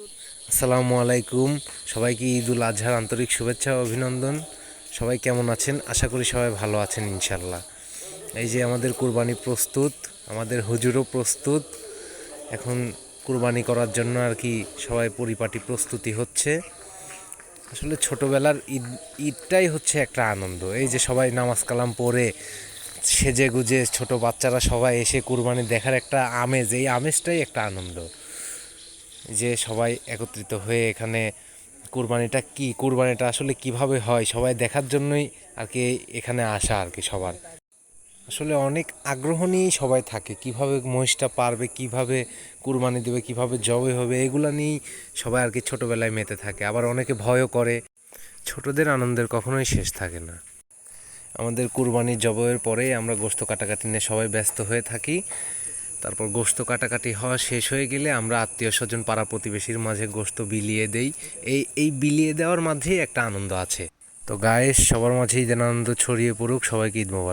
আসসালামু আলাইকুম। সবাইকে ঈদ উল আজহার আন্তরিক শুভেচ্ছা ও অভিনন্দন। সবাই কেমন আছেন? আশা করি সবাই ভালো আছেন ইনশাল্লাহ এই যে আমাদের কুরবানি প্রস্তুত, আমাদের হুজুরও প্রস্তুত। এখন কুরবানি করার জন্য আর কি সবাই পরিপাটি প্রস্তুতি হচ্ছে। আসলে ছোটোবেলার ঈদ, ঈদটাই হচ্ছে একটা আনন্দ। এই যে সবাই নামাজ কালাম পড়ে সেজে গুজে ছোট বাচ্চারা সবাই এসে কুরবানি দেখার একটা আমেজ, এই আমেজটাই একটা আনন্দ। যে সবাই একত্রিত হয়ে এখানে কুরবানিটা কি, কুরবানিটা আসলে কীভাবে হয়, সবাই দেখার জন্যই আর কি এখানে আসা আর কি সবার। আসলে অনেক আগ্রহ নিয়েই সবাই থাকে, কীভাবে মহিষটা পারবে, কীভাবে কুরবানি দেবে, কীভাবে জবে হবে, এগুলো নিয়েই সবাই আর কি ছোটোবেলায় মেতে থাকে। আবার অনেকে ভয়ও করে, ছোটদের আনন্দের কখনোই শেষ থাকে না। আমাদের কুরবানি জবের পরেই আমরা গোস্ত কাটাকাটি নিয়ে সবাই ব্যস্ত হয়ে থাকি। তারপর গোস্ত কাটাকাটি হওয়া শেষ হয়ে গেলে আমরা আত্মীয় স্বজন পাড়া প্রতিবেশীর মাঝে গোস্ত বিলিয়ে দেই। এই এই বিলিয়ে দেওয়ার মাঝেই একটা আনন্দ আছে। তো গায়ে সবার মাঝেই যেন আনন্দ ছড়িয়ে পড়ুক, সবাইকে ঈদ মোবারক।